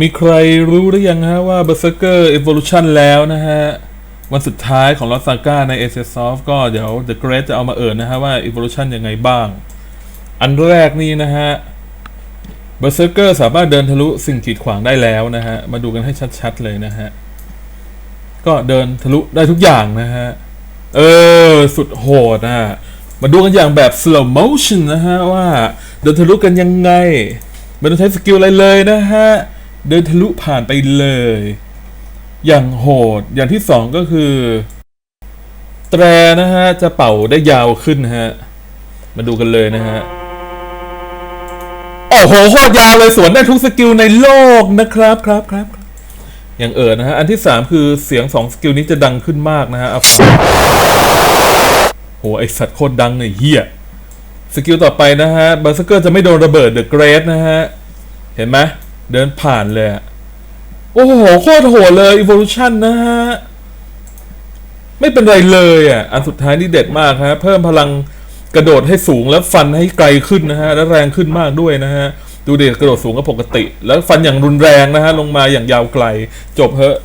มีใครรู้หรือยังฮะว่า Berserker Evolution แล้วนะฮะ วันสุดท้ายของลอสซาก้าใน a c s o f t ก็เดี๋ยว The Great จะเอามาเอ่ยนะฮะว่า Evolution ยังไงบ้าง อันแรกนี่นะฮะ Berserker สามารถเดินทะลุสิ่งกีดขวางได้แล้วนะฮะ มาดูกันให้ชัดๆเลยนะฮะ ก็เดินทะลุได้ทุกอย่างนะฮะ เออ สุดโหดนะ มาดูกันอย่างแบบ slow motion นะฮะว่า เดินทะลุกันยังไง ไม่ต้องใช้สกิลอะไรเลยนะฮะ เดินทะลุผ่านไปเลย อย่างโหดอย่างที่สองก็คือ แตรนะฮะ จะเป่าได้ยาวขึ้นฮะ มาดูกันเลยนะฮะ โอ้โหโคตรยาวเลยสวนได้ทุกสกิลในโลกนะครับครับครับ อย่างเอิดนะฮะ อันที่สามคือเสียงสองสกิลนี้จะดังขึ้นมากนะฮะเอาโหไอสัตว์โคตรดังเลยเฮียสกิลต่อไปนะฮะบาร์สเกอร์จะไม่โดนระเบิดเดอะเกรดนะฮะ เห็นไหม เดินผ่านเลยโอ้โหโคตรโหดเลย Evolution นะฮะ ไม่เป็นไรเลยอะ อันสุดท้ายนี่เด็ดมากฮะ เพิ่มพลังกระโดดให้สูงแล้วฟันให้ไกลขึ้นนะฮะ และแรงขึ้นมากด้วยนะฮะ ดูเด็กกระโดดสูงก็ปกติ แล้วฟันอย่างรุนแรงนะฮะ ลงมาอย่างยาวไกล จบเฮอะ